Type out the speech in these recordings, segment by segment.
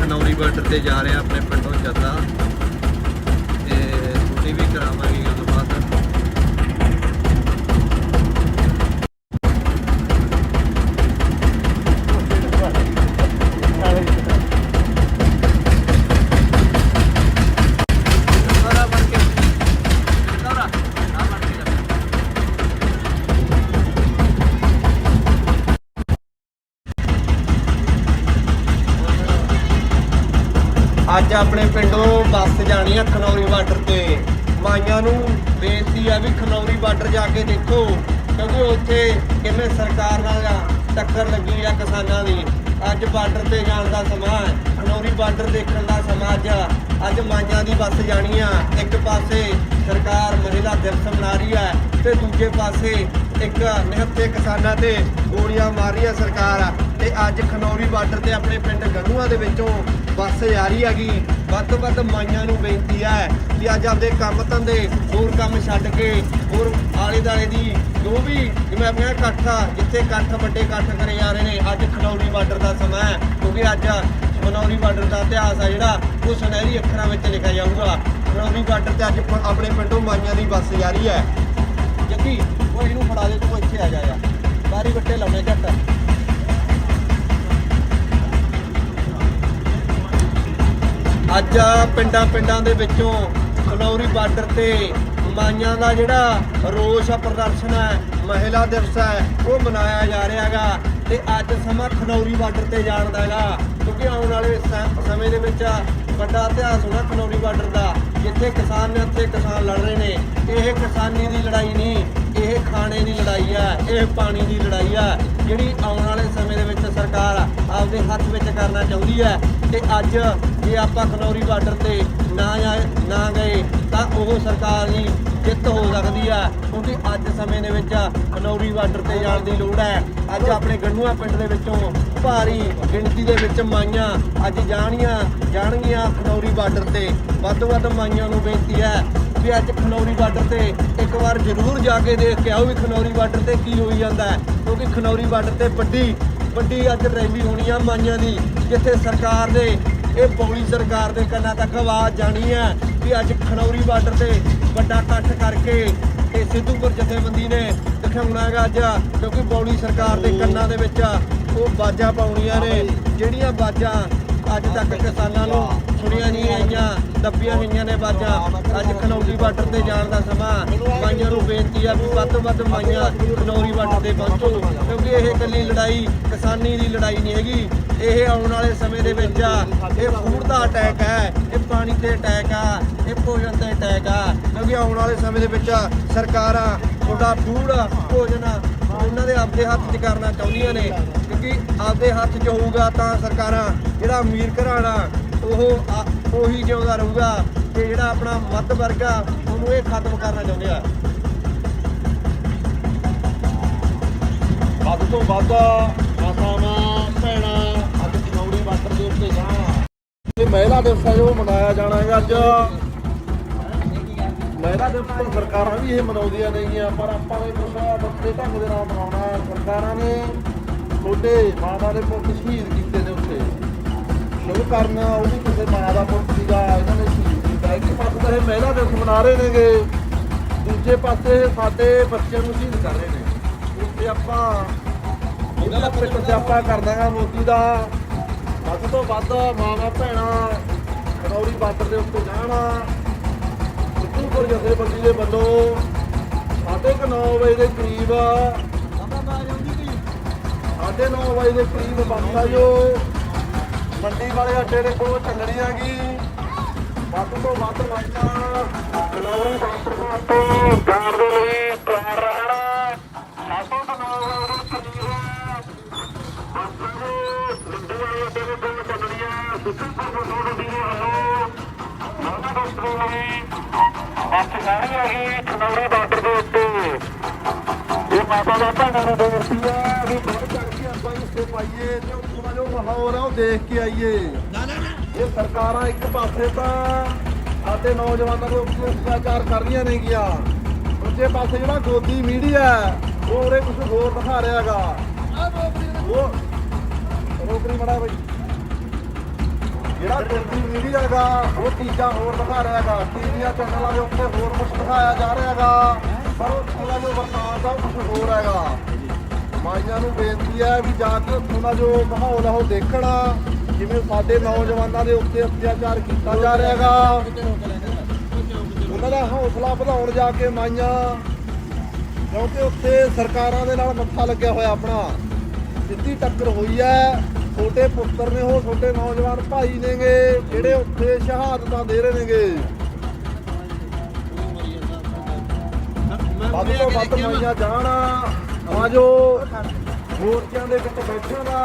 Khanauri border ਤੇ ਜਾ ਰਿਹਾ ਆਪਣੇ ਪਿੰਡੋਂ ਜੱਦਾ ਤੇ ਤੁਹਾਡੀ ਵੀ ਕਰਾਵਾਂਗੇ। ਅੱਜ ਆਪਣੇ ਪਿੰਡੋਂ ਬੱਸ ਜਾਣੀ ਆ ਖਨੌਰੀ ਬਾਰਡਰ ਤੇ। ਮਾਈਆਂ ਨੂੰ ਬੇਨਤੀ ਆ ਵੀ ਖਨੌਰੀ ਬਾਰਡਰ ਜਾ ਕੇ ਦੇਖੋ, ਕਿਉਂਕਿ ਉੱਥੇ ਕਿਵੇਂ ਸਰਕਾਰ ਨਾਲ ਆ, ਟੱਕਰ ਲੱਗੀ ਆ ਕਿਸਾਨਾਂ ਦੀ। ਅੱਜ ਬਾਰਡਰ ਤੇ ਜਾਣ ਦਾ ਸਮਾਂ ਖਨੌਰੀ ਬਾਰਡਰ ਦੇਖਣ ਦਾ ਸਮਾਂ ਅੱਜ ਅੱਜ ਮਾਈਆਂ ਦੀ ਬੱਸ ਜਾਣੀ ਆ, ਇੱਕ ਪਾਸੇ ਸਰਕਾਰ ਮਹਿਲਾ ਦਿਵਸ ਮਨਾ ਰਹੀ ਹੈ ਤੇ ਦੂਜੇ ਪਾਸੇ ਇੱਕ ਨਿਹੱਥੇ ਕਿਸਾਨਾਂ ਤੇ ਗੋਲੀਆਂ ਮਾਰ ਰਹੀ ਹੈ ਸਰਕਾਰ। ਤੇ ਅੱਜ ਖਨੌਰੀ ਬਾਰਡਰ ਤੇ ਆਪਣੇ ਪਿੰਡ ਗਨੂਆ ਦੇ ਵਿੱਚੋਂ ਬੱਸ ਜਾ ਰਹੀ ਹੈਗੀ। ਵੱਧ ਤੋਂ ਵੱਧ ਮਾਈਆਂ ਨੂੰ ਬੇਨਤੀ ਹੈ ਕਿ ਅੱਜ ਆਪਦੇ ਕੰਮ ਧੰਦੇ ਹੋਰ ਕੰਮ ਛੱਡ ਕੇ ਹੋਰ ਆਲੇ ਦਾਲੇ ਦੀ ਜੋ ਵੀ ਜਿਵੇਂ ਆਪਣਾ ਇਕੱਠ ਜਿੱਥੇ ਇਕੱਠ ਵੱਡੇ ਇਕੱਠ ਕਰੇ ਜਾ ਰਹੇ ਨੇ, ਅੱਜ ਖਨੌਰੀ ਬਾਰਡਰ ਦਾ ਸਮਾਂ ਹੈ, ਕਿਉਂਕਿ ਅੱਜ ਖਨੌਰੀ ਬਾਰਡਰ ਦਾ ਇਤਿਹਾਸ ਆ ਜਿਹੜਾ, ਉਹ ਸੁਨਹਿਰੀ ਅੱਖਰਾਂ ਵਿੱਚ ਲਿਖਿਆ ਜਾਊਗਾ। ਖਨੌਰੀ ਬਾਰਡਰ ਤੇ ਅੱਜ ਪ- ਆਪਣੇ ਪਿੰਡੋਂ ਮਾਈਆਂ ਦੀ ਬੱਸ ਜਾ ਰਹੀ ਹੈ। ਜੱਗੀ, ਉਹ ਇਹਨੂੰ ਫੜਾ ਦੇ, ਤੂੰ ਇੱਥੇ ਆ ਜਾ ਯਾਰ। ਬਾਰੀ ਬੱਟੇ ਲਾਉਣੇ ਝੱਟ ਅੱਜ ਪਿੰਡਾਂ ਪਿੰਡਾਂ ਦੇ ਵਿੱਚੋਂ ਖਨੌਰੀ ਬਾਰਡਰ ਤੇ ਮਾਈਆਂ ਦਾ ਜਿਹੜਾ ਰੋਸ ਆ, ਪ੍ਰਦਰਸ਼ਨ ਹੈ ਮਹਿਲਾ ਦਿਵਸ ਹੈ ਉਹ ਮਨਾਇਆ ਜਾ ਰਿਹਾ ਹੈਗਾ। ਤੇ ਅੱਜ ਸਮਾਂ ਖਨੌਰੀ ਬਾਰਡਰ ਤੇ ਜਾਣ ਦਾ ਹੈਗਾ, ਕਿਉਂਕਿ ਆਉਣ ਵਾਲੇ ਸ- ਸਮੇਂ ਦੇ ਵਿੱਚ ਵੱਡਾ ਇਤਿਹਾਸ ਹੋਣਾ ਖਨੌਰੀ ਬਾਰਡਰ ਦਾ, ਜਿੱਥੇ ਕਿਸਾਨ ਨੇ, ਉੱਥੇ ਕਿਸਾਨ ਲੜ ਰਹੇ ਨੇ। ਇਹ ਕਿਸਾਨੀ ਦੀ ਲੜਾਈ ਨਹੀਂ ਇਹ ਖਾਣੇ ਦੀ ਲੜਾਈ ਆ, ਇਹ ਪਾਣੀ ਦੀ ਲੜਾਈ ਆ, ਜਿਹੜੀ ਆਉਣ ਵਾਲੇ ਸਮੇਂ ਦੇ ਵਿੱਚ ਸਰਕਾਰ ਆਪਦੇ ਹੱਥ ਵਿੱਚ ਕਰਨਾ ਚਾਹੁੰਦੀ ਹੈ ਤੇ ਅੱਜ ਜੇ ਆਪਾਂ ਖਨੌਰੀ ਬਾਰਡਰ ਤੇ ਨਾ ਜਾਏ ਨਾ ਗਏ, ਤਾਂ ਉਹ ਸਰਕਾਰ ਦੀ ਜਿੱਤ ਹੋ ਸਕਦੀ ਆ। ਕਿਉਂਕਿ ਅੱਜ ਸਮੇਂ ਦੇ ਵਿੱਚ ਖਨੌਰੀ ਬਾਰਡਰ ਤੇ ਜਾਣ ਦੀ ਲੋੜ ਹੈ ਅੱਜ ਆਪਣੇ ਗੰਨੂਆ ਪਿੰਡ ਦੇ ਵਿੱਚੋਂ ਭਾਰੀ ਗਿਣਤੀ ਦੇ ਵਿੱਚ ਮਾਈਆਂ ਅੱਜ ਜਾਣੀਆਂ, ਜਾਣਗੀਆਂ ਖਨੌਰੀ ਬਾਰਡਰ ਤੇ। ਵੱਧ ਤੋਂ ਵੱਧ ਮਾਈਆਂ ਨੂੰ ਬੇਨਤੀ ਹੈ ਵੀ ਅੱਜ ਖਨੌਰੀ ਬਾਰਡਰ ਤੇ ਇੱਕ ਵਾਰ ਜ਼ਰੂਰ ਜਾ ਕੇ ਦੇਖ ਕੇ ਆਓ ਵੀ ਖਨੌਰੀ ਬਾਰਡਰ ਤੇ ਕੀ ਹੋਈ ਜਾਂਦਾ ਹੈ। ਕਿਉਂਕਿ ਖਨੌਰੀ ਬਾਰਡਰ ਤੇ ਵੱਡੀ ਵੱਡੀ ਅੱਜ ਰੈਲੀ ਹੋਣੀ ਆ ਮਾਈਆਂ ਦੀ, ਜਿੱਥੇ ਸਰਕਾਰ ਦੇ, ਇਹ ਪੌੜੀ ਸਰਕਾਰ ਦੇ ਕੰਨਾਂ ਤੱਕ ਆਵਾਜ਼ ਜਾਣੀ ਹੈ ਵੀ ਅੱਜ ਖਨੌਰੀ ਬਾਰਡਰ ਤੇ ਵੱਡਾ ਇਕੱਠ ਕਰਕੇ ਤੇ ਸਿੱਧੂਪੁਰ ਜਥੇਬੰਦੀ ਨੇ ਦਿਖਾਉਣਾ ਹੈਗਾ ਅੱਜ, ਕਿਉਂਕਿ ਬੌਲੀ ਸਰਕਾਰ ਦੇ ਕੰਨਾਂ ਦੇ ਵਿੱਚ ਉਹ ਬਾਜਾਂ ਪਾਉਣੀਆਂ ਨੇ, ਜਿਹੜੀਆਂ ਬਾਜਾਂ ਅੱਜ ਤੱਕ ਕਿਸਾਨਾਂ ਨੂੰ ਸੁਣੀਆਂ ਨਹੀਂ ਆਈਆਂ, ਦੱਬੀਆਂ ਹੋਈਆਂ ਨੇ ਬਾਜਾਂ। ਅੱਜ ਖਨੌਰੀ ਬਾਰਡਰ ਤੇ ਜਾਣ ਦਾ ਸਮਾਂ। ਮਾਈਆਂ ਨੂੰ ਬੇਨਤੀ ਆ ਵੀ ਵੱਧ ਤੋਂ ਵੱਧ ਮਾਈਆਂ ਖਨੌਰੀ ਬਾਰਡਰ ਤੇ ਪਹੁੰਚੋ, ਕਿਉਂਕਿ ਇਹ ਇਕੱਲੀ ਲੜਾਈ, ਕਿਸਾਨੀ ਦੀ ਲੜਾਈ ਨਹੀਂ ਹੈਗੀ। ਇਹ ਆਉਣ ਵਾਲੇ ਸਮੇਂ ਦੇ ਵਿੱਚ ਇਹ ਫੂਡ ਦਾ ਅਟੈਕ ਹੈ ਇਹ ਪਾਣੀ ਤੇ ਅਟੈਕ ਆ, ਇਹ ਭੋਜਨ ਤੇ ਅਟੈਕ ਆ। ਕਿਉਂਕਿ ਆਉਣ ਵਾਲੇ ਸਮੇਂ ਦੇ ਵਿੱਚ ਸਰਕਾਰਾਂ ਤੁਹਾਡਾ ਫੂਡ, ਭੋਜਨ ਉਹਨਾਂ ਦੇ ਆਪਦੇ ਹੱਥ 'ਚ ਕਰਨਾ ਚਾਹੁੰਦੀਆਂ ਨੇ। ਕਿਉਂਕਿ ਆਪਦੇ ਹੱਥ 'ਚ ਹੋਊਗਾ ਤਾਂ ਸਰਕਾਰਾਂ, ਜਿਹੜਾ ਅਮੀਰ ਘਰਾਣਾ ਉਹ, ਆ- ਉਹੀ ਜਿਉਂਦਾ ਰਹੂਗਾ ਤੇ ਜਿਹੜਾ ਆਪਣਾ ਮੱਧ ਵਰਗ ਆ, ਉਹਨੂੰ ਇਹ ਖਤਮ ਕਰਨਾ ਚਾਹੁੰਦੇ ਆ। ਵੱਧ ਤੋਂ ਵੱਧ ਮਾਤਾਵਾਂ, ਭੈਣਾਂ ਅੱਜ ਚਨੌੜੀ ਬਾਰਡਰ ਦੇ ਉੱਤੇ ਜਾਣ। ਇਹ ਮਹਿਲਾ ਦਿਵਸ ਹੈ ਜੋ ਮਨਾਇਆ ਜਾਣਾ ਹੈ ਅੱਜ। ਮਹਿਲਾ ਦਿਵਸ ਤਾਂ ਸਰਕਾਰਾਂ ਵੀ ਇਹ ਮਨਾਉਂਦੀਆਂ ਨੇਗੀਆਂ, ਪਰ ਆਪਾਂ ਨੇ ਕੁਛ ਵੱਖਰੇ ਢੰਗ ਦੇ ਨਾਲ ਮਨਾਉਣਾ ਹੈ। ਸਰਕਾਰਾਂ ਨੇ ਛੋਟੇ ਮਾਤਾ ਦੇ ਪੁੱਤ ਸ਼ਹੀਦ ਕੀਤੇ ਨੇ ਉੱਥੇ। ਸ਼ੁਭ ਕਰਨਾ, ਉਹ ਵੀ ਕਿਸੇ ਮਾਂ ਦਾ ਪੁੱਤ ਸੀਗਾ ਇਹਨਾਂ ਨੇ ਸ਼ਹੀਦ ਕੀਤਾ। ਇੱਕ ਪਾਸੇ ਤਾਂ ਇਹ ਮਹਿਲਾ ਦਿਵਸ ਮਨਾ ਰਹੇ ਨੇਗੇ, ਦੂਜੇ ਪਾਸੇ ਸਾਡੇ ਬੱਚਿਆਂ ਨੂੰ ਸ਼ਹੀਦ ਕਰ ਰਹੇ ਨੇ। ਉੱਥੇ ਆਪਾਂ ਇਹਨਾਂ ਦਾ ਪ੍ਰਤਿਆਪਾ ਕਰਦਾਗਾ ਮੋਦੀ ਦਾ। ਵੱਧ ਤੋਂ ਵੱਧ ਮਾਵਾਂ, ਭੈਣਾਂ ਖਨੌਰੀ ਬਾਰਡਰ ਦੇ ਉੱਤੇ ਜਾਣਾ। ਸਿੱਧੂਪੁਰ ਜਥੇਬੰਦੀ ਦੇ ਵੱਲੋਂ ਸਾਢੇ ਕੁ ਨੌ ਵਜੇ ਦੇ ਕਰੀਬ ਸਾਢੇ ਨੌ ਵਜੇ ਦੇ ਕਰੀਬ ਬੱਸ ਆ ਜੋ। ਮੰਡੀ ਵਾਲੇ ਅੱਡੇ ਦੇ ਕੋਲ ਚੱਲਣੀ ਹੈਗੀ। ਵੱਧ ਤੋਂ ਵੱਧ ਲਾਈਨਾਂ ਖਨੌਰੀ ਬਾਰਡਰ ਦੇ ਜਾਣ ਦੇ ਲਈ ਤਿਆਰ ਰਹਿਣਾ। ਸਾਢੇ ਕੁ ਨੌ ਵਜੇ ਦੇ ਕਰੀਬ ਬੱਸ ਜਾਣੀ ਹੈਗੀ ਖਨੌਰੀ ਬਾਰਡਰ ਦੇ ਉੱਤੇ। ਮਾਤਾ ਦਾ ਭੈਣਾਂ ਨੂੰ ਬੇਨਤੀ ਹੈ ਵੀ ਬਹੁਤ ਚੜ ਕੇ ਆਪਾਂ ਹਿੱਸੇ ਪਾਈਏ ਤੇ ਉੱਥੋਂ ਦਾ ਮਾਹੌਲ ਹੈ ਉਹ ਦੇਖ ਕੇ ਆਈਏ ਇਹ ਸਰਕਾਰਾਂ ਇੱਕ ਪਾਸੇ ਤਾਂ ਸਾਡੇ ਨੌਜਵਾਨਾਂ ਨੂੰ ਅਤਿਆਚਾਰ ਕਰ ਰਹੀਆਂ ਨੇਗੀਆਂ ਦੂਜੇ ਪਾਸੇ ਜਿਹੜਾ ਗੋਦੀ ਮੀਡੀਆ ਉਹ ਉਰੇ ਕੁਝ ਹੋਰ ਦਿਖਾ ਰਿਹਾ ਹੈਗਾ ਉਹ ਰੋਕਰੀ ਮੜਾ ਬਈ। ਜਿਹੜਾ ਗੋਦੀ ਮੀਡੀਆ ਹੈਗਾ, ਉਹ ਚੀਜ਼ਾਂ ਹੋਰ ਦਿਖਾ ਰਿਹਾ ਹੈਗਾ ਟੀਵੀਆਂ ਚੈਨਲਾਂ ਦੇ ਉੱਤੇ ਹੋਰ ਕੁਝ ਦਿਖਾਇਆ ਜਾ ਰਿਹਾ ਹੈਗਾ ਪਰ ਉੱਥੋਂ ਦਾ ਜੋ ਵਰਤਾਨ ਦਾ ਕੁਝ ਹੋਰ ਹੈਗਾ ਮਾਈਆਂ ਨੂੰ ਬੇਨਤੀ ਹੈ ਵੀ ਜਾ ਕੇ ਉੱਥੋਂ ਦਾ ਜੋ ਮਾਹੌਲ ਹੈ ਉਹ ਦੇਖਣਾ ਜਿਵੇਂ ਸਾਡੇ ਨੌਜਵਾਨਾਂ ਦੇ ਉੱਤੇ ਅਤਿਆਚਾਰ ਕੀਤਾ ਜਾ ਰਿਹਾ ਹੈਗਾ। ਉਹਨਾਂ ਦਾ ਹੌਸਲਾ ਵਧਾਉਣ ਜਾ ਕੇ ਮਾਈਆਂ, ਕਿਉਂਕਿ ਉੱਥੇ ਸਰਕਾਰਾਂ ਦੇ ਨਾਲ ਮੱਥਾ ਲੱਗਿਆ ਹੋਇਆ ਆਪਣਾ। ਸਿੱਧੀ ਟੱਕਰ ਹੋਈ ਹੈ। ਛੋਟੇ ਪੁੱਤਰ ਨੇ ਉਹ, ਛੋਟੇ ਨੌਜਵਾਨ ਭਾਈ ਨੇਗੇ, ਜਿਹੜੇ ਉੱਥੇ ਸ਼ਹਾਦਤਾਂ ਦੇ ਰਹੇ ਨੇਗੇ। ਵੱਧ ਤੋਂ ਵੱਧ ਮਾਈਆਂ ਜਾਣ। ਆ ਜੋ ਮੋਰਚਿਆਂ ਦੇ ਵਿੱਚ ਬੈਠਣ ਦਾ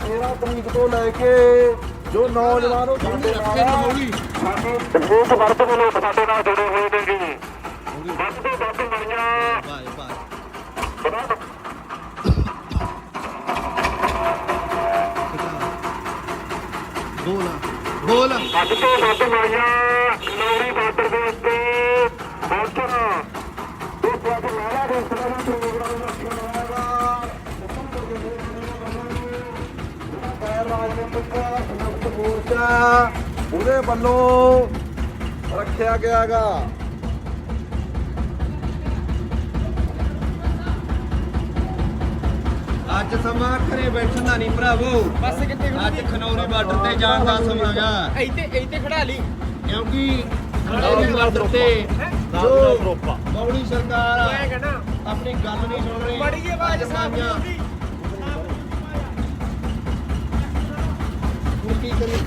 13 ਤਰੀਕ ਤੋਂ ਲੈ ਕੇ ਜੋ ਨੌਜਵਾਨ ਉਹ ਸਾਡੇ ਨਾਲ ਲੋਕ ਵਰਤ ਲੋਕ ਸਾਡੇ ਨਾਲ ਜੁੜੇ ਹੋਏ ਨੇਗੇ ਵੱਧ ਤੋਂ ਵੱਧ ਮਾਈਆਂ ਬਾਏ ਬਾਏ ਬੋਲ। ਬੋਲ। ਅੱਜ ਤੋਂ ਵੱਧ ਮਾਈਆਂ ਸੰਯੁਕਤ ਮੋਰਚਾ। ਉਹਦੇ ਵੱਲੋਂ ਰੱਖਿਆ ਗਿਆ ਹੈਗਾ ਅੱਜ ਸਮਾਂ ਘਰੇ ਬੈਠਣ ਦਾ ਨਹੀਂ ਭਰਾਵੋ। ਬਸ ਕਿੱਥੇ ਅੱਜ ਖਨੌਰੀ ਬਾਰਡਰ ਤੇ ਜਾਣ ਦਾ ਸਮਾਂ ਗਾ ਇੱਥੇ ਇੱਥੇ ਖੜਾ ਲਈ। ਕਿਉਂਕਿ ਖਨੌਰੀ ਬਾਰਡਰ ਤੇ ਜੋ ਮੌਲੀ ਸਰਕਾਰ ਆਪਣੀ ਗੱਲ ਨਹੀਂ ਸੁਣ ਰਹੀ। ਬੜੀ ਆਵਾਜ਼ ਸਾਫ਼ ਮਾਈਆਂ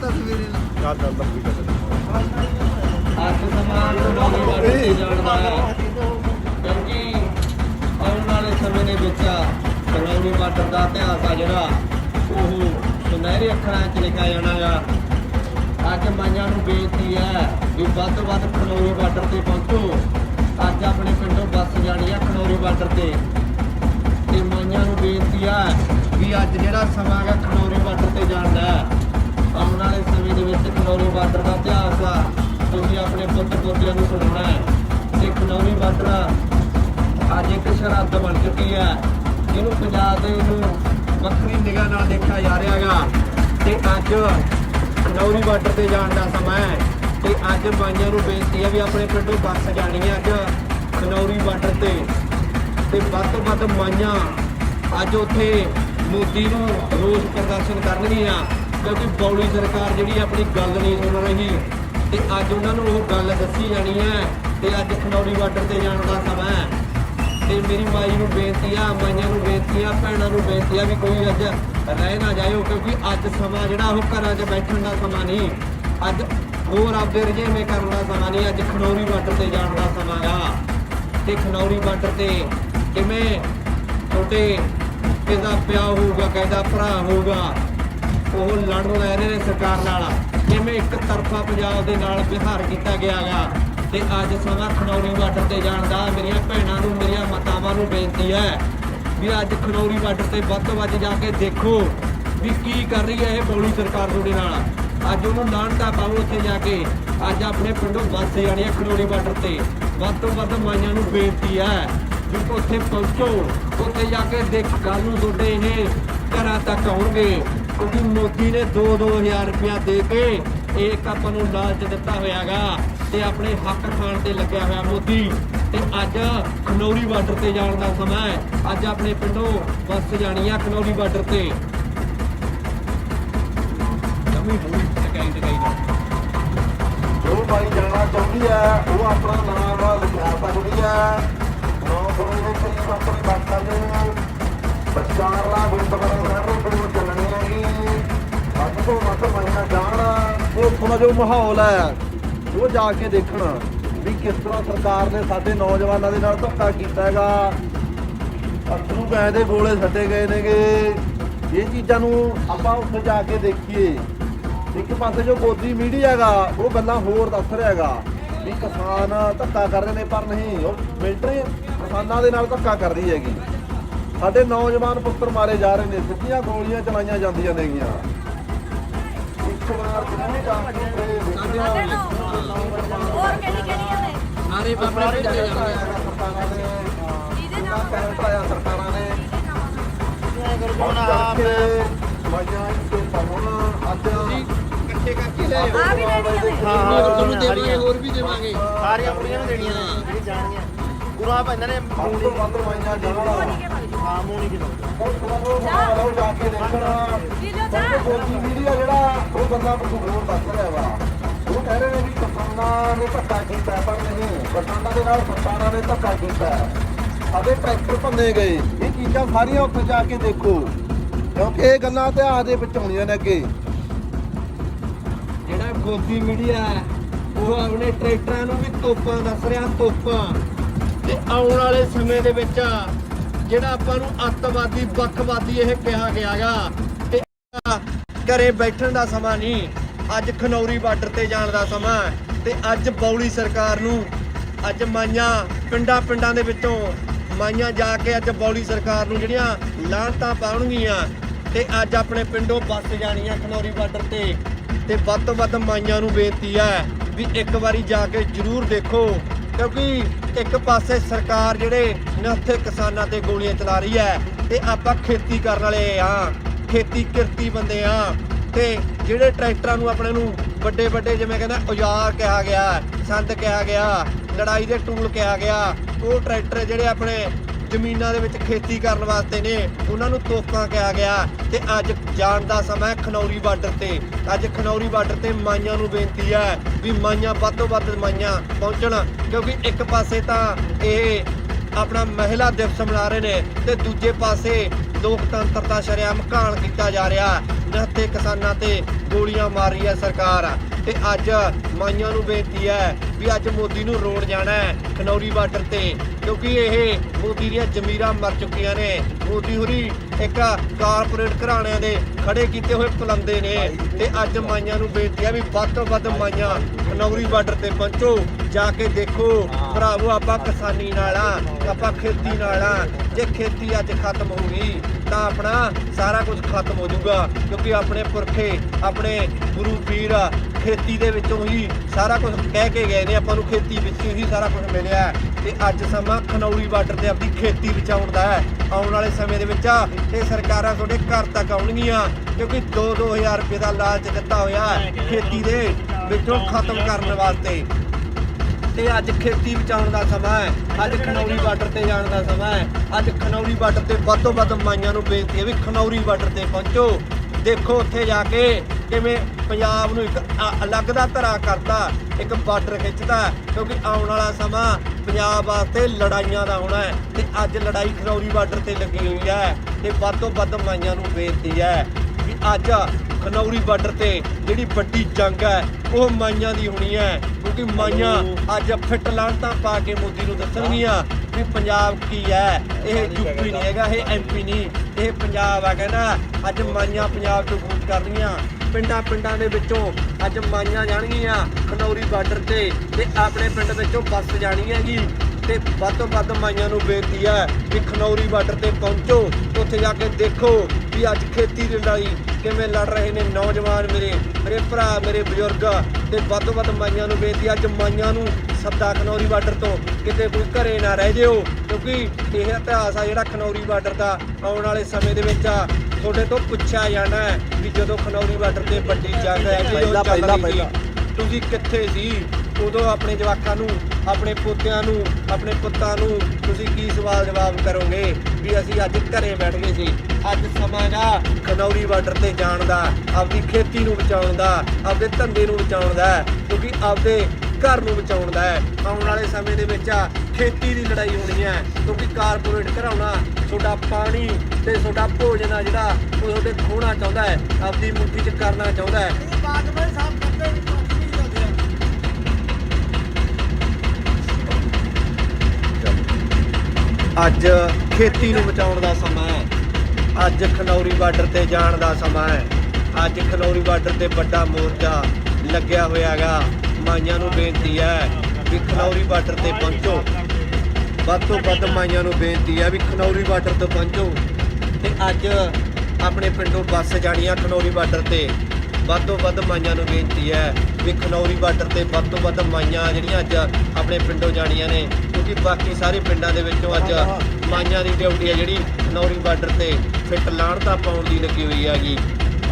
ਹੁੰਦੀ ਹੁਣ ਕੀ ਕਰੀਏ ਤਸਵੀਰੇ ਚੱਲ ਚੱਲ ਤੱਕ। ਵੀ ਅੱਜ ਸਮਾਂ ਖਨੌਰੀ ਬਾਰਡਰ ਤੇ ਜਾਣ ਦਾ ਹੈ। ਕਿਉਂਕਿ ਆਉਣ ਵਾਲੇ ਸਮੇਂ ਦੇ ਵਿੱਚ ਖਨੌਰੀ ਬਾਰਡਰ ਦਾ ਇਤਿਹਾਸ ਆ ਜਿਹੜਾ ਉਹ ਸੁਨਹਿਰੇ ਅੱਖਰਾਂ 'ਚ ਲਿਖਿਆ ਜਾਣਾ ਆ ਅੱਜ ਮਾਈਆਂ ਨੂੰ ਬੇਨਤੀ ਹੈ ਵੀ ਵੱਧ ਤੋਂ ਵੱਧ ਖਨੌਰੀ ਬਾਰਡਰ ਤੇ ਪਹੁੰਚੋ। ਅੱਜ ਆਪਣੇ ਪਿੰਡੋਂ ਬੱਸ ਜਾਣੀ ਆ ਖਨੌਰੀ ਬਾਰਡਰ ਤੇ। ਤੇ ਮਾਈਆਂ ਨੂੰ ਬੇਨਤੀ ਆ ਵੀ ਅੱਜ ਜਿਹੜਾ ਸਮਾਂ ਹੈ ਖਨੌਰੀ ਬਾਰਡਰ ਤੇ ਜਾਣ ਦਾ ਹੈ। ਬਣ ਜਿਹਨੂੰ ਪੰਜਾਬ ਦੇ ਨੂੰ ਵੱਖਰੀ ਨਿਗਾਹ ਨਾਲ ਦੇਖਿਆ ਜਾ ਰਿਹਾ ਹੈਗਾ। ਤੇ ਅੱਜ ਖਨੌਰੀ ਬਾਰਡਰ ਤੇ ਜਾਣ ਦਾ ਸਮਾਂ ਹੈ। ਤੇ ਅੱਜ ਮਾਈਆਂ ਨੂੰ ਬੇਨਤੀ ਹੈ ਵੀ ਆਪਣੇ ਪਿੰਡੋਂ ਬੱਸ ਜਾਣੀ ਹੈ ਅੱਜ ਖਨੌਰੀ ਬਾਰਡਰ ਤੇ। ਤੇ ਵੱਧ ਤੋਂ ਵੱਧ ਮਾਈਆਂ ਅੱਜ ਉੱਥੇ ਮੋਦੀ ਨੂੰ ਰੋਸ ਪ੍ਰਦਰਸ਼ਨ ਕਰਨਗੀਆਂ। ਕਿਉਂਕਿ ਬੌਲੀ ਸਰਕਾਰ ਜਿਹੜੀ ਆਪਣੀ ਗੱਲ ਨਹੀਂ ਸੁਣ ਰਹੀ। ਤੇ ਅੱਜ ਉਹਨਾਂ ਨੂੰ ਉਹ ਗੱਲ ਦੱਸੀ ਜਾਣੀ ਹੈ। ਤੇ ਅੱਜ ਖਨੌਰੀ ਬਾਰਡਰ ਤੇ ਜਾਣ ਦਾ ਸਮਾਂ ਹੈ। ਤੇ ਮੇਰੀ ਮਾਈ ਨੂੰ ਬੇਨਤੀ ਆ, ਮਾਈਆਂ ਨੂੰ ਬੇਨਤੀ ਆ, ਭੈਣਾਂ ਨੂੰ ਬੇਨਤੀ ਆ ਵੀ ਕੋਈ ਅੱਜ ਰਹਿ ਨਾ ਜਾਇਓ, ਕਿਉਂਕਿ ਅੱਜ ਸਮਾਂ ਜਿਹੜਾ ਉਹ ਘਰਾਂ 'ਚ ਬੈਠਣ ਦਾ ਸਮਾਂ ਨਹੀਂ। ਅੱਜ ਹੋਰ ਆਪਦੇ ਰਜੇਵੇਂ ਕਰਨ ਦਾ ਸਮਾਂ ਨਹੀਂ, ਅੱਜ ਖਨੌਰੀ ਬਾਰਡਰ ਤੇ ਜਾਣ ਦਾ ਸਮਾਂ ਆ। ਤੇ ਖਨੌਰੀ ਬਾਰਡਰ ਤੇ ਕਿਵੇਂ? ਛੋਟੇ ਕਿਹਦਾ ਪਿਆ ਹੋਊਗਾ, ਕਿਹਦਾ ਭਰਾ ਹੋਊਗਾ, ਉਹ ਲੜਨ ਲੈ ਰਹੇ ਨੇ ਸਰਕਾਰ ਨਾਲ। ਕਿਵੇਂ ਇੱਕ ਤਰਫਾ ਪੰਜਾਬ ਦੇ ਨਾਲ ਵਿਹਾਰ ਕੀਤਾ ਗਿਆਗਾ ਤੇ ਅੱਜ ਸਮਾਂ ਖਨੌਰੀ ਬਾਰਡਰ ਤੇ ਜਾਣ ਦਾ ਮੇਰੀਆਂ ਭੈਣਾਂ ਨੂੰ, ਮੇਰੀਆਂ ਮਾਤਾਵਾਂ ਨੂੰ ਬੇਨਤੀ ਹੈ ਵੀ ਅੱਜ ਖਨੌਰੀ ਬਾਰਡਰ ਤੇ ਵੱਧ ਤੋਂ ਵੱਧ ਜਾ ਕੇ ਦੇਖੋ ਵੀ ਕੀ ਕਰ ਰਹੀ ਹੈ ਇਹ ਬੌਲੀ ਸਰਕਾਰ ਤੁਹਾਡੇ ਨਾਲ। ਅੱਜ ਉਹਨੂੰ ਲਾਣਤਾ ਪਾਓ ਉੱਥੇ ਜਾ ਕੇ ਅੱਜ ਆਪਣੇ ਪਿੰਡੋਂ ਬੱਸ ਜਾਣੀ ਹੈ ਖਨੌਰੀ ਬਾਰਡਰ ਤੇ। ਵੱਧ ਤੋਂ ਵੱਧ ਮਾਈਆਂ ਨੂੰ ਬੇਨਤੀ ਹੈ ਵੀ ਉੱਥੇ ਪਹੁੰਚੋ, ਉੱਥੇ ਜਾ ਕੇ ਦੇਖ ਗੱਲ ਨੂੰ ਤੁਹਾਡੇ ਇਹ ਘਰਾਂ ਤੱਕ ਆਉਣਗੇ। ਕਿਉਂਕਿ ਮੋਦੀ ਨੇ 2-2000 ਰੁਪਇਆ ਦੇ ਕੇ ਇੱਕ ਆਪਾਂ ਨੂੰ ਲਾਲਚ ਦਿੱਤਾ ਹੋਇਆਗਾ ਤੇ ਆਪਣੇ ਹੱਕ ਖਾਣ ਤੇ ਲੱਗਿਆ ਹੋਇਆ ਮੋਦੀ। ਤੇ ਅੱਜ ਖਨੌਰੀ ਬਾਰਡਰ ਤੇ ਜਾਣ ਦਾ ਸਮਾਂ ਹੈ। ਅੱਜ ਆਪਣੇ ਪਿੰਡੋਂ ਬੱਸ ਜਾਣੀ ਆ ਖਨੌਰੀ ਬਾਰਡਰ ਤੇ। ਜਮੀ ਹੋਈ ਟਕਾਈ ਟਕਾਈ ਦਾ ਜੋ ਬਾਈ ਜਾਣਾ ਚਾਹੁੰਦੀ ਹੈ ਉਹ ਆਪਣਾ ਨਾਮ ਲਿਖਾ ਸਕਦੀ ਹੈ ਨੌ ਕਰੋੜ ਦੇ ਕਰੀਬ ਆਪਣੀ ਬਾਤਾਂ ਨੂੰ ਬੱਚਾਰ ਲਾ ਗੁਰਦੁਆਰਾ ਤੋਂ ਵੱਧ ਮਾਈਆਂ ਜਾਣ ਉਹ ਉੱਥੋਂ ਦਾ ਜੋ ਮਾਹੌਲ ਹੈ ਉਹ ਜਾ ਕੇ ਦੇਖਣਾ ਵੀ ਕਿਸ ਤਰ੍ਹਾਂ ਸਰਕਾਰ ਨੇ ਸਾਡੇ ਨੌਜਵਾਨਾਂ ਦੇ ਨਾਲ ਧੱਕਾ ਕੀਤਾ ਹੈਗਾ। ਅਥਰੂ ਗਏ ਦੇ ਗੋਲੇ ਛੱਡੇ ਗਏ ਨੇਗੇ। ਇਹ ਚੀਜ਼ਾਂ ਨੂੰ ਆਪਾਂ ਉੱਥੇ ਜਾ ਕੇ ਦੇਖੀਏ। ਇੱਕ ਪਾਸੇ ਜੋ ਗੋਦੀ ਮੀਡੀਆ ਹੈਗਾ, ਉਹ ਗੱਲਾਂ ਹੋਰ ਦੱਸ ਰਿਹਾ ਹੈਗਾ ਵੀ ਕਿਸਾਨ ਧੱਕਾ ਕਰ ਰਹੇ ਨੇ, ਪਰ ਨਹੀਂ, ਉਹ ਮਿਲਟਰੀ ਕਿਸਾਨਾਂ ਦੇ ਨਾਲ ਧੱਕਾ ਕਰ ਰਹੀ ਹੈਗੀ। ਸਾਡੇ ਨੌਜਵਾਨ ਪੁੱਤਰ ਮਾਰੇ ਜਾ ਰਹੇ ਨੇ, ਸਿੱਧੀਆਂ ਗੋਲੀਆਂ ਚਲਾਈਆਂ ਜਾਂਦੀਆਂ ਨੇਗੀਆਂ। ਹੋਰ ਕਿਹੜੀ ਨੇ ਸਾਰੇ ਬਾਬੇ ਜਾਂਦੇ ਸਰਕਾਰਾਂ ਨੇ ਜਿਹਦੇ ਨਾਲ ਸਰਕਾਰਾਂ ਨੇ ਪਾਉਣਾ ਅੱਜ ਇਕੱਠੇ ਕਰਕੇ ਲੈ ਆ ਵੀ ਲੈਣੀ ਹੈ ਹਾਂ ਹੋਰ ਤੁਹਾਨੂੰ ਦੇਵਾਂਗੇ ਹੋਰ ਵੀ ਦੇਵਾਂਗੇ। ਸਾਰੀਆਂ ਕੁੜੀਆਂ ਨੂੰ ਦੇਣੀਆਂ ਨੇ। ਜਿਹੜੀ ਜਾਣਗੀਆਂ ਗੁਰੂਆਂ ਪੈਂਦੇ ਨੇ ਵੱਧ ਤੋਂ ਵੱਧ ਮਾਈਆਂ ਜਾਣਾ ਹਾਂ ਮੂਣੀ ਕਿਲੋ ਉਹ ਜਾ ਕੇ ਦੇਖਣਾ ਕਿਲੋ ਚਾਹ ਕੋਈ ਵੀਡੀਓ ਜਿਹੜਾ ਉਹ ਬੰਦਾ ਕੁਝ ਹੋਰ ਦੱਸ ਰਿਹਾ ਵਾ। ਉਹ ਕਹਿ ਰਹੇ ਨੇ ਵੀ ਕਿਸਾਨਾਂ ਨੇ ਧੱਕਾ ਕੀਤਾ ਹੈ, ਪਰ ਨਹੀਂ ਕਿਸਾਨਾਂ ਦੇ ਨਾਲ ਸਰਕਾਰਾਂ ਨੇ ਧੱਕਾ ਕੀਤਾ। ਹੈ। ਸਾਡੇ ਟਰੈਕਟਰ ਭੰਨੇ ਗਏ। ਇਹ ਚੀਜ਼ਾਂ ਸਾਰੀਆਂ ਉੱਥੇ ਜਾ ਕੇ ਦੇਖੋ। ਕਿਉਂਕਿ ਇਹ ਗੱਲਾਂ ਇਤਿਹਾਸ ਦੇ ਵਿੱਚ ਹੋਣੀਆਂ ਨੇ ਅੱਗੇ। ਜਿਹੜਾ ਗੋਦੀ ਮੀਡੀਆ ਹੈ ਉਹ ਆਪਣੇ ਟਰੈਕਟਰਾਂ ਨੂੰ ਵੀ ਤੋਪਾਂ ਦੱਸ ਰਿਹਾ ਤੋਪਾਂ। ਤੇ ਆਉਣ ਵਾਲੇ ਸਮੇਂ ਦੇ ਵਿੱਚ ਜਿਹੜਾ ਆਪਾਂ ਨੂੰ ਅੱਤਵਾਦੀ, ਵੱਖਵਾਦੀ ਇਹ ਕਿਹਾ ਗਿਆਗਾ ਤੇ ਘਰੇ ਬੈਠਣ ਦਾ ਸਮਾਂ ਨਹੀਂ, ਅੱਜ ਖਨੌਰੀ ਬਾਰਡਰ ਤੇ ਜਾਣ ਦਾ ਸਮਾਂ ਹੈ ਤੇ ਅੱਜ ਬੌਲੀ ਸਰਕਾਰ ਨੂੰ ਅੱਜ ਮਾਈਆਂ ਪਿੰਡਾਂ ਪਿੰਡਾਂ ਦੇ ਵਿੱਚੋਂ ਮਾਈਆਂ ਜਾ ਕੇ ਅੱਜ ਬੌਲੀ ਸਰਕਾਰ ਨੂੰ ਜਿਹੜੀਆਂ ਲਾਹਣਤਾਂ ਪਾਉਣਗੀਆਂ ਤੇ ਅੱਜ ਆਪਣੇ ਪਿੰਡੋਂ ਬੱਸ ਜਾਣੀਆਂ ਖਨੌਰੀ ਬਾਰਡਰ ਤੇ ਤੇ ਵੱਧ ਤੋਂ ਵੱਧ ਮਾਈਆਂ ਨੂੰ ਬੇਨਤੀ ਹੈ ਵੀ ਇੱਕ ਵਾਰੀ ਜਾ ਕੇ ਜ਼ਰੂਰ ਦੇਖੋ ਕਿਉਂਕਿ ਇੱਕ ਪਾਸੇ ਸਰਕਾਰ ਜਿਹੜੇ ਨੱਥੇ ਕਿਸਾਨਾਂ ਤੇ ਗੋਲੀਆਂ ਚਲਾ ਰਹੀ ਹੈ ਤੇ ਆਪਾਂ ਖੇਤੀ ਕਰਨ ਵਾਲੇ ਆ ਖੇਤੀ ਕਿਰਤੀ ਬੰਦੇ ਆ ਤੇ ਜਿਹੜੇ ਟਰੈਕਟਰਾਂ ਨੂੰ ਆਪਣੇ ਨੂੰ ਵੱਡੇ ਵੱਡੇ ਜਿਵੇਂ ਕਹਿੰਦਾ ਔਜ਼ਾਰ ਕਿਹਾ ਗਿਆ, ਸੰਦ ਕਿਹਾ ਗਿਆ, ਲੜਾਈ ਦੇ ਟੂਲ ਕਿਹਾ ਗਿਆ, ਉਹ ਟਰੈਕਟਰ ਜਿਹੜੇ ਆਪਣੇ ਜ਼ਮੀਨਾਂ ਦੇ ਵਿੱਚ ਖੇਤੀ ਕਰਨ ਵਾਸਤੇ ਨੇ। ਉਹਨਾਂ ਨੂੰ ਤੋਪਾਂ ਕਿਹਾ ਗਿਆ ਤੇ ਅੱਜ ਜਾਣ ਦਾ ਸਮਾਂ ਖਨੌਰੀ ਬਾਰਡਰ ਤੇ। ਅੱਜ ਖਨੌਰੀ ਬਾਰਡਰ ਤੇ ਮਾਈਆਂ ਨੂੰ ਬੇਨਤੀ ਹੈ ਵੀ ਮਾਈਆਂ ਵੱਧ ਤੋਂ ਵੱਧ ਮਾਈਆਂ ਪਹੁੰਚਣ, ਕਿਉਂਕਿ ਇੱਕ ਪਾਸੇ ਤਾਂ ਇਹ ਆਪਣਾ ਮਹਿਲਾ ਦਿਵਸ ਮਨਾ ਰਹੇ ਨੇ ਤੇ ਦੂਜੇ ਪਾਸੇ ਲੋਕਤੰਤਰ ਦਾ ਸ਼ਰੇਆਮ ਘਾਣ ਕੀਤਾ ਜਾ ਰਿਹਾ ਨਿਹੱਥੇ ਕਿਸਾਨਾਂ ਤੇ ਗੋਲੀਆਂ ਮਾਰ ਰਹੀ ਹੈ ਸਰਕਾਰ। ਤੇ ਅੱਜ ਮਾਈਆਂ ਨੂੰ ਬੇਨਤੀ ਹੈ ਵੀ ਅੱਜ ਮੋਦੀ ਨੂੰ ਰੋੜ ਜਾਣਾ ਹੈ ਖਨੌਰੀ ਬਾਰਡਰ ਤੇ, ਕਿਉਂਕਿ ਇਹ ਮੋਦੀ ਦੀਆਂ ਜ਼ਮੀਰਾਂ ਮਰ ਚੁੱਕੀਆਂ ਨੇ। ਮੋਦੀ ਹੁਰੀ ਇੱਕ ਕਾਰਪੋਰੇਟ ਘਰਾਣਿਆਂ ਦੇ ਖੜੇ ਕੀਤੇ ਹੋਏ ਪਲੰਦੇ ਨੇ। ਤੇ ਅੱਜ ਮਾਈਆਂ ਨੂੰ ਬੇਨਤੀ ਹੈ ਵੀ ਵੱਧ ਤੋਂ ਵੱਧ ਮਾਈਆਂ ਖਨੌਰੀ ਬਾਰਡਰ ਤੇ ਪਹੁੰਚੋ। ਜਾ ਕੇ ਦੇਖੋ। ਭਰਾਵੋ ਆਪਾਂ ਕਿਸਾਨੀ ਨਾਲ ਆ ਆਪਾਂ ਖੇਤੀ ਨਾਲ ਆ। ਜੇ ਖੇਤੀ ਅੱਜ ਖਤਮ ਹੋ ਗਈ ਤਾਂ ਆਪਣਾ ਸਾਰਾ ਕੁਝ ਖਤਮ ਹੋ ਜਾਊਗਾ। ਕਿਉਂਕਿ ਆਪਣੇ ਪੁਰਖੇ ਆਪਣੇ ਗੁਰੂ ਪੀਰ ਖੇਤੀ ਦੇ ਵਿੱਚੋਂ ਹੀ ਸਾਰਾ ਕੁਝ ਕਹਿ ਕੇ ਗਏ ਨੇ। ਆਪਾਂ ਨੂੰ ਖੇਤੀ ਵਿੱਚ ਹੀ ਸਾਰਾ ਕੁਝ ਮਿਲਿਆ। ਤੇ ਅੱਜ ਸਮਾਂ ਖਨੌਰੀ ਬਾਰਡਰ ਤੇ ਆਪਣੀ ਖੇਤੀ ਬਚਾਉਣ ਦਾ ਹੈ। ਆਉਣ ਵਾਲੇ ਸਮੇਂ ਦੇ ਵਿੱਚ ਇਹ ਸਰਕਾਰਾਂ ਤੁਹਾਡੇ ਘਰ ਤੱਕ ਆਉਣਗੀਆਂ। ਕਿਉਂਕਿ 2-2000 ਰੁਪਏ ਦਾ ਲਾਲਚ ਦਿੱਤਾ ਹੋਇਆ ਖੇਤੀ ਦੇ ਵਿੱਚੋਂ ਖਤਮ ਕਰਨ ਵਾਸਤੇ। ਤੇ ਅੱਜ ਖੇਤੀ ਬਚਾਉਣ ਦਾ ਸਮਾਂ ਹੈ। ਅੱਜ ਖਨੌਰੀ ਬਾਰਡਰ ਤੇ ਜਾਣ ਦਾ ਸਮਾਂ ਹੈ। ਅੱਜ ਖਨੌਰੀ ਬਾਰਡਰ ਤੇ ਵੱਧ ਤੋਂ ਵੱਧ ਮਾਈਆਂ ਨੂੰ ਬੇਨਤੀ ਹੈ ਵੀ ਖਨੌਰੀ ਬਾਰਡਰ ਤੇ ਪਹੁੰਚੋ। ਦੇਖੋ ਉੱਥੇ ਜਾ ਕੇ ਕਿਵੇਂ ਪੰਜਾਬ ਨੂੰ ਇੱਕ ਅ- ਅਲੱਗ ਦਾ ਧਰਾ ਕਰਤਾ, ਇੱਕ ਬਾਰਡਰ ਖਿੱਚਦਾ ਕਿਉਂਕਿ ਆਉਣ ਵਾਲਾ ਸਮਾਂ ਪੰਜਾਬ ਵਾਸਤੇ ਲੜਾਈਆਂ ਦਾ ਹੋਣਾ ਹੈ ਤੇ ਅੱਜ ਲੜਾਈ ਖਨੌਰੀ ਬਾਰਡਰ ਤੇ ਲੱਗੀ ਹੋਈ ਹੈ। ਤੇ ਵੱਧ ਤੋਂ ਵੱਧ ਮਾਈਆਂ ਨੂੰ ਬੇਨਤੀ ਹੈ ਵੀ ਅੱਜ ਖਨੌਰੀ ਬਾਰਡਰ ਤੇ ਜਿਹੜੀ ਵੱਡੀ ਜੰਗ ਹੈ, ਉਹ ਮਾਈਆਂ ਦੀ ਹੋਣੀ ਹੈ। ਕਿਉਂਕਿ ਮਾਈਆਂ ਅੱਜ ਫਿੱਟ ਲਾਂਟਾਂ ਪਾ ਕੇ ਮੋਦੀ ਨੂੰ ਦੱਸਣਗੀਆਂ ਵੀ ਪੰਜਾਬ ਕੀ ਹੈ ਇਹ ਯੂਪੀ ਨਹੀਂ ਹੈਗਾ ਇਹ ਐਮਪੀ ਨਹੀਂ ਇਹ ਪੰਜਾਬ ਆ ਕਹਿੰਦਾ ਅੱਜ ਮਾਈਆਂ ਪੰਜਾਬ ਤੋਂ ਕੂਚ ਕਰਨਗੀਆਂ। ਪਿੰਡਾਂ ਪਿੰਡਾਂ ਦੇ ਵਿੱਚੋਂ ਅੱਜ ਮਾਈਆਂ ਜਾਣਗੀਆਂ ਖਨੌਰੀ ਬਾਰਡਰ ਤੇ ਤੇ ਆਪਣੇ ਪਿੰਡ ਵਿੱਚੋਂ ਬੱਸ ਜਾਣੀ ਹੈਗੀ ਤੇ ਵੱਧ ਤੋਂ ਵੱਧ ਮਾਈਆਂ ਨੂੰ ਬੇਨਤੀ ਹੈ ਕਿ ਖਨੌਰੀ ਬਾਰਡਰ ਤੇ ਪਹੁੰਚੋ ਉੱਥੇ ਜਾ ਕੇ ਦੇਖੋ ਵੀ ਅੱਜ ਖੇਤੀ ਦੀ ਲੜਾਈ ਕਿਵੇਂ ਲੜ ਰਹੇ ਨੇ ਨੌਜਵਾਨ ਮੇਰੇ? ਮੇਰੇ ਭਰਾ ਮੇਰੇ ਬਜ਼ੁਰਗ ਤੇ ਵੱਧ ਤੋਂ ਵੱਧ ਮਾਈਆਂ ਨੂੰ ਬੇਨਤੀ ਅੱਜ ਮਾਈਆਂ ਨੂੰ ਸੱਦਾ ਖਨੌਰੀ ਬਾਰਡਰ ਤੋਂ ਕਿਤੇ ਕੋਈ ਘਰੇ ਨਾ ਰਹਿ ਜਿਓ ਕਿਉਂਕਿ ਇਹ ਇਤਿਹਾਸ ਆ ਜਿਹੜਾ ਖਨੌਰੀ ਬਾਰਡਰ ਦਾ ਆਉਣ ਵਾਲੇ ਸਮੇਂ ਦੇ ਵਿੱਚ ਆ। ਤੁਹਾਡੇ ਤੋਂ ਪੁੱਛਿਆ ਜਾਣਾ ਵੀ ਜਦੋਂ ਖਨੌਰੀ ਬਾਰਡਰ ਤੇ ਵੱਡੀ ਜੰਗ ਹੈ ਜੀ ਪਹਿਲਾਂ- ਪਹਿਲਾਂ। ਤੁਸੀਂ ਕਿੱਥੇ ਸੀ? ਉਦੋਂ ਆਪਣੇ ਜਵਾਕਾਂ ਨੂੰ, ਆਪਣੇ ਪੋਤਿਆਂ ਨੂੰ, ਆਪਣੇ ਪੁੱਤਾਂ ਨੂੰ ਤੁਸੀਂ ਕੀ ਸਵਾਲ ਜਵਾਬ ਕਰੋਗੇ ਵੀ ਅਸੀਂ ਅੱਜ ਘਰੇ ਬੈਠ ਗਏ ਸੀ? ਅੱਜ ਸਮਾਂ ਦਾ ਖਨੌਰੀ ਬਾਰਡਰ ਤੇ ਜਾਣ ਦਾ, ਆਪਦੀ ਖੇਤੀ ਨੂੰ ਬਚਾਉਣ ਦਾ, ਆਪਦੇ ਧੰਦੇ ਨੂੰ ਬਚਾਉਣ ਦਾ ਕਿਉਂਕਿ ਆਪਦੇ ਘਰ ਨੂੰ ਬਚਾਉਣ ਦਾ ਹੈ। ਆਉਣ ਵਾਲੇ ਸਮੇਂ ਦੇ ਵਿੱਚ ਆ ਖੇਤੀ ਦੀ ਲੜਾਈ ਹੋਣੀ ਹੈ, ਕਿਉਂਕਿ ਕਾਰਪੋਰੇਟ ਘਰਾਉਣਾ ਤੁਹਾਡਾ ਪਾਣੀ ਤੇ ਤੁਹਾਡਾ ਭੋਜਨ ਆ ਜਿਹੜਾ ਉਹ ਤੁਹਾਡੇ ਖੋਣਾ ਚਾਹੁੰਦਾ ਹੈ, ਆਪਦੀ ਮੁੱਠੀ 'ਚ ਕਰਨਾ ਚਾਹੁੰਦਾ ਹੈ। ਅੱਜ ਖੇਤੀ ਨੂੰ ਬਚਾਉਣ ਦਾ ਸਮਾਂ ਹੈ। ਅੱਜ ਖਨੌਰੀ ਬਾਰਡਰ ਤੇ ਜਾਣ ਦਾ ਸਮਾਂ ਹੈ। ਅੱਜ ਖਨੌਰੀ ਬਾਰਡਰ ਤੇ ਵੱਡਾ ਮੋਰਚਾ ਲੱਗਿਆ ਹੋਇਆ ਹੈਗਾ। ਮਾਈਆਂ ਨੂੰ ਬੇਨਤੀ ਹੈ ਵੀ ਖਨੌਰੀ ਬਾਰਡਰ ਤੇ ਪਹੁੰਚੋ। ਵੱਧ ਤੋਂ ਵੱਧ ਮਾਈਆਂ ਨੂੰ ਬੇਨਤੀ ਹੈ ਵੀ ਖਨੌਰੀ ਬਾਰਡਰ ਤੋਂ ਪਹੁੰਚੋ। ਤੇ ਅੱਜ ਆਪਣੇ ਪਿੰਡੋਂ ਬੱਸ ਜਾਣੀ ਆ ਖਨੌਰੀ ਬਾਰਡਰ ਤੇ। ਵੱਧ ਤੋਂ ਵੱਧ ਮਾਈਆਂ ਨੂੰ ਬੇਨਤੀ ਹੈ ਵੀ ਖਨੌਰੀ ਬਾਰਡਰ ਤੇ ਵੱਧ ਤੋਂ ਵੱਧ ਮਾਈਆਂ ਜਿਹੜੀਆਂ ਅੱਜ ਆਪਣੇ ਪਿੰਡੋਂ ਜਾਣੀਆਂ ਨੇ, ਕਿਉਂਕਿ ਬਾਕੀ ਸਾਰੇ ਪਿੰਡਾਂ ਦੇ ਵਿੱਚੋਂ ਅੱਜ ਮਾਈਆਂ ਦੀ ਡਿਊਟੀ ਹੈ ਜਿਹੜੀ ਖਨੌਰੀ ਬਾਰਡਰ ਤੇ ਫਿੱਟ ਲਾਹਣਤਾ ਪਾਉਣ ਦੀ ਲੱਗੀ ਹੋਈ ਹੈਗੀ।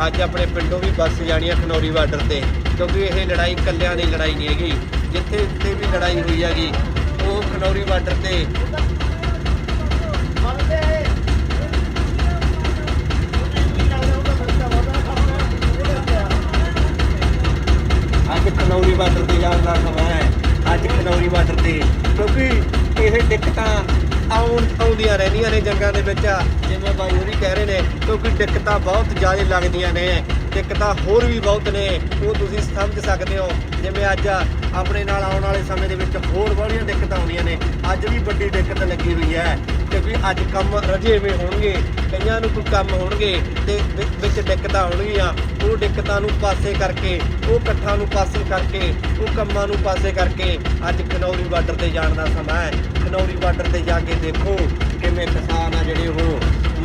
ਅੱਜ ਆਪਣੇ ਪਿੰਡੋਂ ਵੀ ਬੱਸ ਜਾਣੀ ਆ ਖਨੌਰੀ ਬਾਰਡਰ ਤੇ, ਕਿਉਂਕਿ ਇਹ ਲੜਾਈ ਇਕੱਲਿਆਂ ਦੀ ਲੜਾਈ ਨਹੀਂ ਹੈਗੀ, ਜਿੱਥੇ ਜਿੱਥੇ ਵੀ ਲੜਾਈ ਹੋਈ ਹੈਗੀ, ਉਹ ਖਨੌਰੀ ਬਾਰਡਰ ਤੇ ਅੱਜ ਖਨੌਰੀ ਬਾਰਡਰ ਤੇ ਜਾਣ ਦਾ ਸਮਾਂ ਹੈ। ਅੱਜ ਖਨੌਰੀ ਬਾਰਡਰ ਤੇ। ਕਿਉਂਕਿ ਇਹ ਦਿੱਕਤਾਂ ਆਉਣ ਆਉਂਦੀਆਂ ਰਹਿੰਦੀਆਂ ਨੇ ਜੰਗਾਂ ਦੇ ਵਿੱਚ। ਜਿਵੇਂ ਬਾਈ ਹੋਰੀ ਕਹਿ ਰਹੇ ਨੇ, ਕਿਉਂਕਿ ਦਿੱਕਤਾਂ ਬਹੁਤ ਜ਼ਿਆਦਾ ਲੱਗਦੀਆਂ ਨੇ। ਦਿੱਕਤਾਂ ਹੋਰ ਵੀ ਬਹੁਤ ਨੇ। ਉਹ ਤੁਸੀਂ ਸਮਝ ਸਕਦੇ ਹੋ। ਜਿਵੇਂ ਅੱਜ ਆਪਣੇ ਨਾਲ ਆਉਣ ਵਾਲੇ ਸਮੇਂ ਦੇ ਵਿੱਚ ਹੋਰ ਬੜੀਆਂ ਦਿੱਕਤਾਂ ਆਉਂਦੀਆਂ ਨੇ। ਅੱਜ ਵੀ ਵੱਡੀ ਦਿੱਕਤ ਲੱਗੀ ਹੋਈ ਹੈ ਕਿਉਂਕਿ ਅੱਜ ਕੰਮ ਰਜੇਵੇਂ ਹੋਣਗੇ, ਕਈਆਂ ਨੂੰ ਕੋਈ ਕੰਮ ਹੋਣਗੇ ਤੇ ਵਿੱਚ- ਦਿੱਕਤਾਂ ਆਉਣਗੀਆਂ ਉਹ ਦਿੱਕਤਾਂ ਨੂੰ ਪਾਸੇ ਕਰਕੇ, ਉਹ ਇਕੱਠਾਂ ਨੂੰ ਪਾਸੇ ਕਰਕੇ, ਉਹ ਕੰਮਾਂ ਨੂੰ ਪਾਸੇ ਕਰਕੇ ਅੱਜ ਖਨੌਰੀ ਬਾਰਡਰ ਤੇ ਜਾਣ ਦਾ ਸਮਾਂ ਹੈ। ਖਨੌਰੀ ਬਾਰਡਰ ਤੇ ਜਾ ਕੇ ਦੇਖੋ ਕਿਵੇਂ ਕਿਸਾਨ ਆ ਜਿਹੜੇ ਉਹ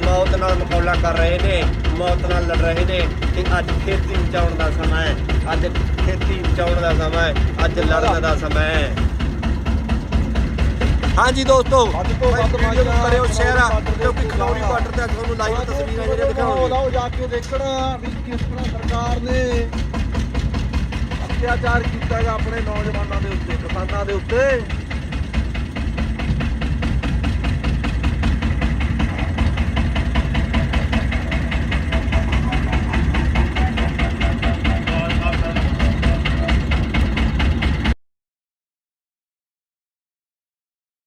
ਮੌਤ ਨਾਲ ਮੁਕਾਬਲਾ ਕਰ ਰਹੇ ਨੇ, ਮੌਤ ਨਾਲ ਲੜ ਰਹੇ ਨੇ ਤੇ ਅੱਜ ਖੇਤੀ ਬਚਾਉਣ ਦਾ ਸਮਾਂ ਹੈ। ਅੱਜ ਖੇਤੀ ਬਚਾਉਣ ਦਾ ਸਮਾਂ ਹੈ ਅੱਜ ਲੜਨ ਦਾ ਸਮਾਂ ਹੈ। ਹਾਂਜੀ ਦੋਸਤੋ ਵੀਡੀਓ ਨੂੰ ਕਰਿਓ ਸ਼ੇਅਰ ਕਿਉਂਕਿ ਖਨੌਰੀ ਬਾਰਡਰ ਤੇ ਤੁਹਾਨੂੰ ਲਾਈਵ ਤਸਵੀਰਾਂ ਜਿਹੜੀਆਂ ਦਿਖਾਉਂਗੇ ਲਾਓ ਜਾ ਕੇ ਦੇਖਣਾ ਵੀ ਕਿਸ ਤਰ੍ਹਾਂ ਸਰਕਾਰ ਨੇ ਅਤਿਆਚਾਰ ਕੀਤਾ ਆਪਣੇ ਨੌਜਵਾਨਾਂ ਦੇ ਉੱਤੇ ਕਿਸਾਨਾਂ ਦੇ ਉੱਤੇ।